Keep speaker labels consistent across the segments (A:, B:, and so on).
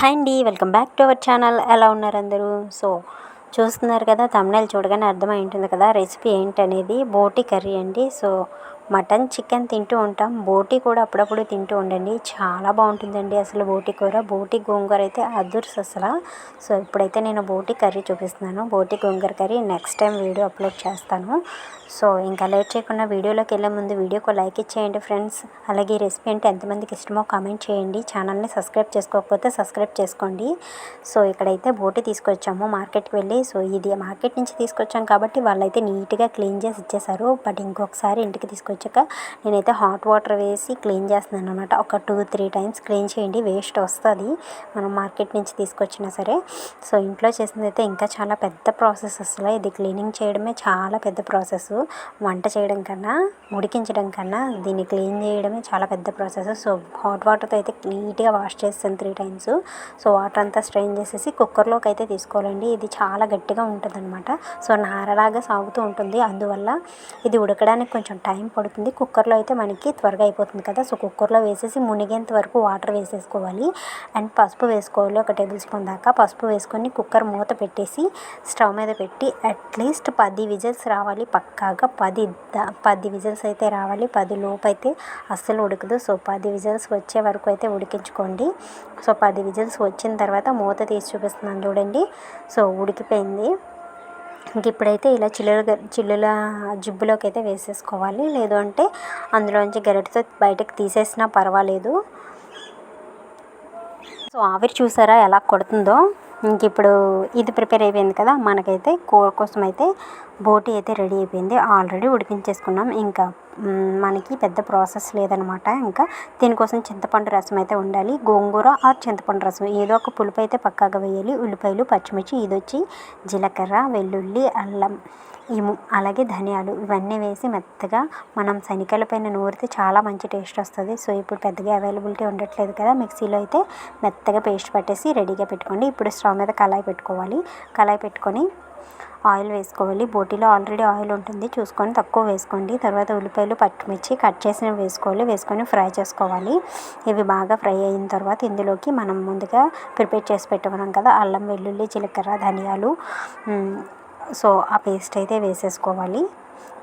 A: Hi అండి welcome back to our channel. ఎలా ఉన్నారు అందరూ? సో చూస్తున్నారు కదా తమిళ చూడగానే అర్థమై ఉంటుంది కదా రెసిపీ ఏంటనేది? బోటి కర్రీ అండి. సో మటన్ చికెన్ తింటూ ఉంటాం. బోటి కూడా అప్పుడప్పుడు తింటూ ఉండండి. చాలా బాగుంటుందండి అసలు బోటి కూర. బోటి గోంగూర అయితే అదుర్స్ అసలు. సో ఇప్పుడైతే నేను బోటి కర్రీ చూపిస్తున్నాను. బోటి gongura curry next time video upload చేస్తాను. సో ఇంకా లేట్ చేయకుండా వీడియోలోకి వెళ్ళే ముందు వీడియోకి లైక్ ఇచ్చేయండి ఫ్రెండ్స్. అలాగే ఈ రెసిపీ అంటే ఎంతమందికి ఇష్టమో కామెంట్ చేయండి. ఛానల్ని సబ్స్క్రైబ్ చేసుకోకపోతే సబ్స్క్రైబ్ చేసుకోండి. సో ఇక్కడైతే బోటి తీసుకొచ్చాము మార్కెట్కి వెళ్ళి. సో ఇది మార్కెట్ నుంచి తీసుకొచ్చాం కాబట్టి వాళ్ళైతే నీట్గా క్లీన్ చేసి ఇచ్చేసారు బట్ ఇంకొకసారి ఇంటికి తీసుకొచ్చి ఉంచక నేనైతే హాట్ వాటర్ వేసి క్లీన్ చేస్తున్నాను అనమాట ఒక టూ త్రీ టైమ్స్ క్లీన్ చేయండి వేస్ట్ వస్తుంది. మనం మార్కెట్ నుంచి తీసుకొచ్చినా సరే. సో ఇంట్లో చేసింది అయితే ఇంకా చాలా పెద్ద ప్రాసెస్ అసలు. ఇది క్లీనింగ్ చేయడమే చాలా పెద్ద ప్రాసెస్. వంట చేయడం కన్నా ఉడికించడం కన్నా దీన్ని క్లీన్ చేయడమే చాలా పెద్ద ప్రాసెస్. సో హాట్ వాటర్తో అయితే నీట్గా వాష్ చేస్తాను త్రీ టైమ్స్. సో వాటర్ అంతా స్ట్రెయిన్ చేసేసి కుక్కర్లోకి అయితే తీసుకోవాలండి. ఇది చాలా గట్టిగా ఉంటుందన్నమాట. సో నారలాగా సాగుతూ ఉంటుంది. అందువల్ల ఇది ఉడకడానికి కొంచెం టైం పడుతుంది. కుక్కర్లో అయితే మనకి త్వరగా అయిపోతుంది కదా. సో కుక్కర్లో వేసేసి మునిగేంత వరకు వాటర్ వేసేసుకోవాలి. అండ్ పసుపు వేసుకోవాలి. ఒక టేబుల్ స్పూన్ దాకా పసుపు వేసుకొని కుక్కర్ మూత పెట్టేసి స్టవ్ మీద పెట్టి అట్లీస్ట్ పది విజిల్స్ రావాలి. పక్కాగా పది పది విజిల్స్ అయితే రావాలి. పది లోపు అయితే అస్సలు ఉడకదు. సో పది విజిల్స్ వచ్చే వరకు అయితే ఉడికించుకోండి. సో పది విజిల్స్ వచ్చిన తర్వాత మూత తీసి చూపిస్తున్నాను చూడండి. సో ఉడికిపోయింది. ఇంక ఇప్పుడైతే ఇలా చిల్లుల చిల్లుల జిబ్బులోకి అయితే వేసేసుకోవాలి. లేదు అంటే అందులోంచి గరిటెతో బయటకు తీసేసినా పర్వాలేదు. సో ఆవిరి చూసారా ఎలా కొడుతుందో? ఇంక ఇప్పుడు ఇది ప్రిపేర్ అయిపోయింది కదా మనకైతే కూర కోసం అయితే బోటి అయితే రెడీ అయిపోయింది. ఆల్రెడీ ఉడికించేసుకున్నాం. ఇంకా మనకి పెద్ద ప్రాసెస్ లేదనమాట. ఇంకా దీనికోసం చింతపండు రసం అయితే ఉండాలి. గోంగూర ఆర్ చింతపండు రసం. ఏదో ఒక పులుపు అయితే పక్కాగా వేయాలి. ఉల్లిపాయలు పచ్చిమిర్చి ఇది వచ్చి జీలకర్ర వెల్లుల్లి అల్లం ఈ అలాగే ధనియాలు ఇవన్నీ వేసి మెత్తగా మనం శనికల పైన నూరితే చాలా మంచి టేస్ట్ వస్తుంది. సో ఇప్పుడు పెద్దగా అవైలబిలిటీ ఉండట్లేదు కదా మిక్సీలో అయితే మెత్తగా పేస్ట్ పట్టేసి రెడీగా పెట్టుకోండి. ఇప్పుడు స్టవ్ మీద కళాయి పెట్టుకోవాలి. కళాయి పెట్టుకొని ఆయిల్ వేసుకోవాలి. బోటీలో ఆల్రెడీ ఆయిల్ ఉంటుంది. చూసుకొని తక్కువ వేసుకోండి. తర్వాత ఉల్లిపాయలు పచ్చిమిర్చి కట్ చేసినవి వేసుకోవాలి. వేసుకొని ఫ్రై చేసుకోవాలి. ఇవి బాగా ఫ్రై అయిన తర్వాత ఇందులోకి మనం ముందుగా ప్రిపేర్ చేసి పెట్టుకున్నాం కదా అల్లం వెల్లుల్లి జీలకర్ర ధనియాలు సో ఆ పేస్ట్ అయితే వేసేసుకోవాలి.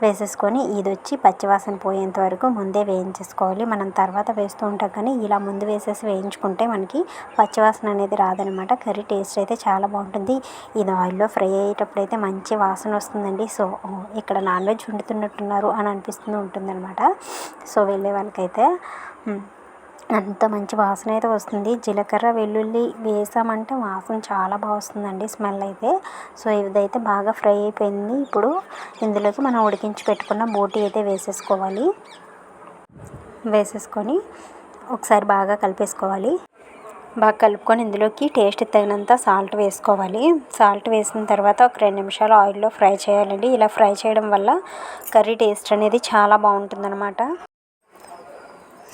A: వేసేసుకొని ఇది వచ్చి పచ్చివాసన పోయేంత వరకు ముందే వేయించేసుకోవాలి. మనం తర్వాత వేస్తూ ఉంటాం కానీ ఇలా ముందు వేసేసి వేయించుకుంటే మనకి పచ్చివాసన అనేది రాదనమాట. కర్రీ టేస్ట్ అయితే చాలా బాగుంటుంది. ఇది ఆయిల్లో ఫ్రై అయ్యేటప్పుడు అయితే మంచి వాసన వస్తుందండి. సో ఇక్కడ నాన్ వెజ్ వండుతున్నట్టున్నారు అని అనిపిస్తూ ఉంటుందన్నమాట. సో వెళ్ళే వాళ్ళకైతే అంత మంచి వాసన అయితే వస్తుంది. జీలకర్ర వెల్లుల్లి వేసామంటే వాసన చాలా బాగా వస్తుందండి స్మెల్ అయితే. సో ఇదైతే బాగా ఫ్రై అయిపోయింది. ఇప్పుడు ఇందులోకి మనం ఉడికించి పెట్టుకున్న బోటి అయితే వేసేసుకోవాలి. వేసేసుకొని ఒకసారి బాగా కలిపేసుకోవాలి. బాగా కలుపుకొని ఇందులోకి టేస్ట్ తగినంత సాల్ట్ వేసుకోవాలి. సాల్ట్ వేసిన తర్వాత ఒక రెండు నిమిషాలు ఆయిల్లో ఫ్రై చేయాలండి. ఇలా ఫ్రై చేయడం వల్ల కర్రీ టేస్ట్ అనేది చాలా బాగుంటుందన్నమాట.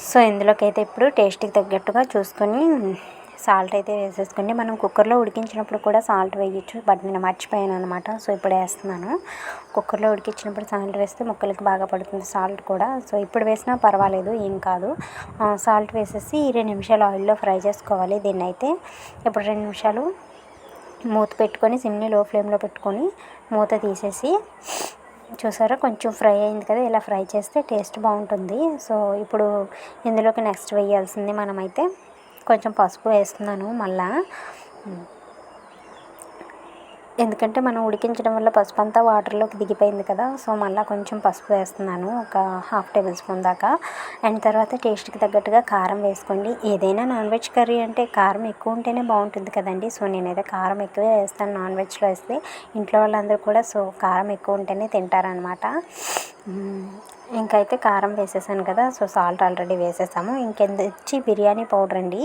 A: సో ఇందులోకి అయితే ఇప్పుడు టేస్ట్కి తగ్గట్టుగా చూసుకొని సాల్ట్ అయితే వేసేసుకోండి. మనం కుక్కర్లో ఉడికించినప్పుడు కూడా సాల్ట్ వేయచ్చు బట్ నేను మర్చిపోయాను అనమాట సో ఇప్పుడు వేస్తున్నాను. కుక్కర్లో ఉడికించినప్పుడు సాల్ట్ వేస్తే ముక్కలకి బాగా పడుతుంది సాల్ట్ కూడా. సో ఇప్పుడు వేసినా పర్వాలేదు ఏం కాదు. సాల్ట్ వేసేసి రెండు నిమిషాలు ఆయిల్లో ఫ్రై చేసుకోవాలి. దీన్ని అయితే ఇప్పుడు రెండు నిమిషాలు మూత పెట్టుకొని సిమ్ని లో ఫ్లేమ్లో పెట్టుకొని మూత తీసేసి చూసారా? కొంచెం ఫ్రై అయింది కదా ఇలా ఫ్రై చేస్తే టేస్ట్ బాగుంటుంది. సో ఇప్పుడు ఇందులోకి నెక్స్ట్ వేయాల్సింది మనమైతే కొంచెం పసుపు వేస్తున్నాను మళ్ళా. ఎందుకంటే మనం ఉడికించడం వల్ల పసుపు అంతా వాటర్లోకి దిగిపోయింది కదా సో మళ్ళీ కొంచెం పసుపు వేస్తున్నాను ఒక హాఫ్ టేబుల్ స్పూన్ దాకా. అండ్ తర్వాత టేస్ట్కి తగ్గట్టుగా కారం వేసుకోండి. ఏదైనా నాన్ వెజ్ కర్రీ అంటే కారం ఎక్కువ ఉంటేనే బాగుంటుంది కదండి. సో నేనైతే కారం ఎక్కువే వేస్తాను నాన్ వెజ్లో వేస్తే ఇంట్లో వాళ్ళందరూ కూడా సో కారం ఎక్కువ ఉంటేనే తింటారనమాట ఇంకైతే కారం వేసేసాను కదా సో సాల్ట్ ఆల్రెడీ వేసేసాము. ఇంకెంత వచ్చి బిర్యానీ పౌడర్ అండి.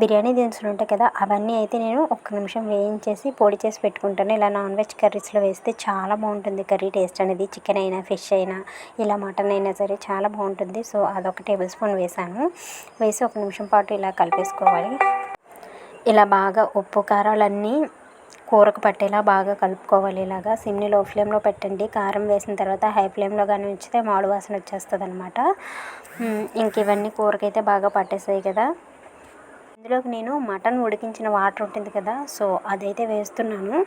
A: బిర్యానీ దినుసులు ఉంటాయి కదా అవన్నీ అయితే నేను ఒక్క నిమిషం వేయించేసి పొడి చేసి పెట్టుకుంటాను. ఇలా నాన్ వెజ్ కర్రీస్లో వేస్తే చాలా బాగుంటుంది కర్రీ టేస్ట్ అనేది. చికెన్ అయినా ఫిష్ అయినా ఇలా మటన్ అయినా సరే చాలా బాగుంటుంది. సో అదొక టేబుల్ స్పూన్ వేసాను. వేసి ఒక నిమిషం పాటు ఇలా కలిపేసుకోవాలి. ఇలా బాగా ఉప్పు కారాలన్నీ కూరకు పట్టేలా బాగా కలుపుకోవాలి. ఇలాగా సిమ్ని లో ఫ్లేమ్లో పెట్టండి. కారం వేసిన తర్వాత హై ఫ్లేమ్లో కానీ ఉంచితే మాడు వాసన వచ్చేస్తుంది అనమాట ఇంక ఇవన్నీ కూరకైతే బాగా పట్టేసాయి కదా. ఇందులోకి నేను మటన్ ఉడికించిన వాటర్ ఉంటుంది కదా సో అదైతే వేస్తున్నాను.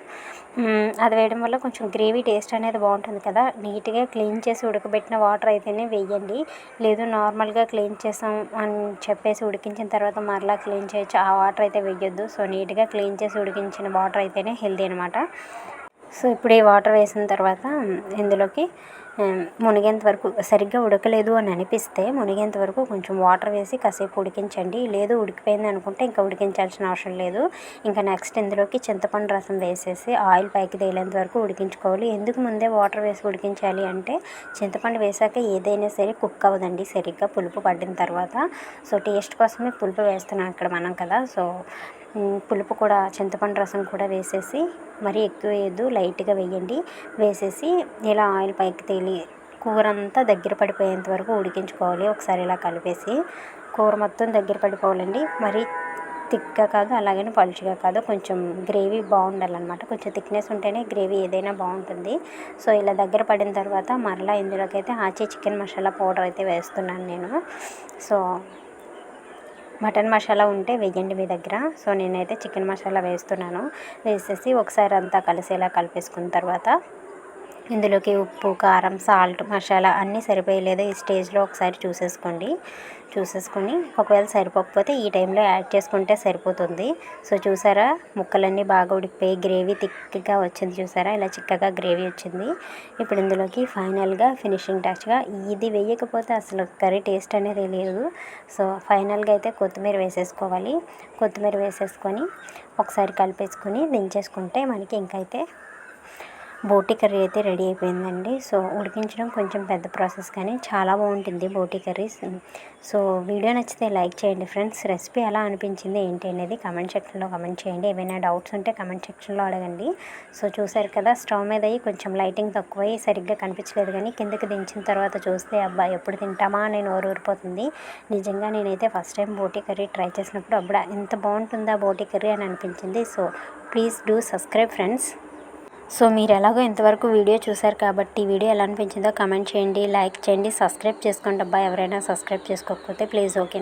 A: అది వేయడం వల్ల కొంచెం గ్రేవీ టేస్ట్ అనేది బాగుంటుంది కదా. నీట్గా క్లీన్ చేసి ఉడకబెట్టిన వాటర్ అయితేనే వేయండి. లేదు నార్మల్గా క్లీన్ చేసాం అని చెప్పేసి ఉడికించిన తర్వాత మరలా క్లీన్ చేయొచ్చు. ఆ వాటర్ అయితే వేయొద్దు. సో నీట్గా క్లీన్ చేసి ఉడికించిన వాటర్ అయితేనే హెల్దీ అనమాట సో ఇప్పుడు ఈ వాటర్ వేసిన తర్వాత ఇందులోకి మునిగేంత వరకు సరిగ్గా ఉడకలేదు అని అనిపిస్తే మునిగేంత వరకు కొంచెం వాటర్ వేసి కాసేపు ఉడికించండి. లేదు ఉడికిపోయింది అనుకుంటే ఇంకా ఉడికించాల్సిన అవసరం లేదు. ఇంకా నెక్స్ట్ ఇందులోకి చింతపండు రసం వేసేసి ఆయిల్ పైకి తేలేంత వరకు ఉడికించుకోవాలి. ఎందుకు ముందే వాటర్ వేసి ఉడికించాలి అంటే చింతపండు వేసాక ఏదైనా సరే కుక్ అవ్వదండి. సరిగ్గా పులుపు పడిన తర్వాత. సో టేస్ట్ కోసమే పులుపు వేస్తున్నాం ఇక్కడ మనం కదా. సో పులుపు కూడా చింతపండు రసం కూడా వేసేసి మరీ ఎక్కువ వేయద్దు లైట్గా వేయండి. వేసేసి ఇలా ఆయిల్ పైకి తేలి కూర అంతా దగ్గర పడిపోయేంత వరకు ఉడికించుకోవాలి. ఒకసారి ఇలా కలిపేసి కూర మొత్తం దగ్గర పడిపోవాలండి. మరి థిక్గా కాదు అలాగే పలుచగా కాదు కొంచెం గ్రేవీ బాగుండాలన్నమాట. కొంచెం థిక్నెస్ ఉంటేనే గ్రేవీ ఏదైనా బాగుంటుంది. సో ఇలా దగ్గర పడిన తర్వాత మరలా ఇందులోకి అయితే ఆచే చికెన్ మసాలా పౌడర్ అయితే వేస్తున్నాను నేను. సో మటన్ మసాలా ఉంటే వేయండి మీ దగ్గర. సో నేనైతే చికెన్ మసాలా వేస్తున్నాను. వేసేసి ఒకసారి అంతా కలిసేలా కలిపేసుకున్న తర్వాత ఇందులోకి ఉప్పు కారం సాల్ట్ మసాలా అన్నీ సరిపోయలేదో ఈ స్టేజ్లో ఒకసారి చూసేసుకోండి. చూసేసుకొని ఒకవేళ సరిపోకపోతే ఈ టైంలో యాడ్ చేసుకుంటే సరిపోతుంది. సో చూసారా? ముక్కలన్నీ బాగా ఉడికిపోయి గ్రేవీ థిక్గా వచ్చింది చూసారా? ఇలా చిక్కగా గ్రేవీ వచ్చింది. ఇప్పుడు ఇందులోకి ఫైనల్గా ఫినిషింగ్ టచ్గా ఇది వేయకపోతే అసలు కర్రీ టేస్ట్ అనేది లేదు. సో ఫైనల్గా అయితే కొత్తిమీర వేసేసుకోవాలి. కొత్తిమీర వేసేసుకొని ఒకసారి కలిపేసుకొని దించేసుకుంటే మనకి ఇంకైతే బోటి కర్రీ అయితే రెడీ అయిపోయిందండి. సో ఉడికించడం కొంచెం పెద్ద ప్రాసెస్ కానీ చాలా బాగుంటుంది బోటి కర్రీస్. సో వీడియో నచ్చితే లైక్ చేయండి ఫ్రెండ్స్. రెసిపీ ఎలా అనిపించింది ఏంటి అనేది కమెంట్ సెక్షన్లో కమెంట్ చేయండి. ఏమైనా డౌట్స్ ఉంటే కమెంట్ సెక్షన్లో అడగండి. సో చూసారు కదా స్టవ్ మీద అయ్యి కొంచెం లైటింగ్ తక్కువై సరిగ్గా కనిపించలేదు కానీ కిందకి దించిన తర్వాత చూస్తే అబ్బా ఎప్పుడు తింటామా అని నోరు ఊరిపోతుంది. నిజంగా నేనైతే ఫస్ట్ టైం బోటి కర్రీ ట్రై చేసినప్పుడు అబ్బా ఎంత బాగుంటుందా బోటి కర్రీ అని అనిపించింది. So please do subscribe friends. So మీరు ఎలాగో ఇంతవరకు వీడియో చూసారు కాబట్టి ఈ వీడియో ఎలా అనిపించిందో కమెంట్ చేయండి లైక్ చేయండి సబ్స్క్రైబ్ చేసుకోండి. అబ్బాయి ఎవరైనా సబ్స్క్రైబ్ చేసుకోకపోతే ప్లీజ్ ఓకే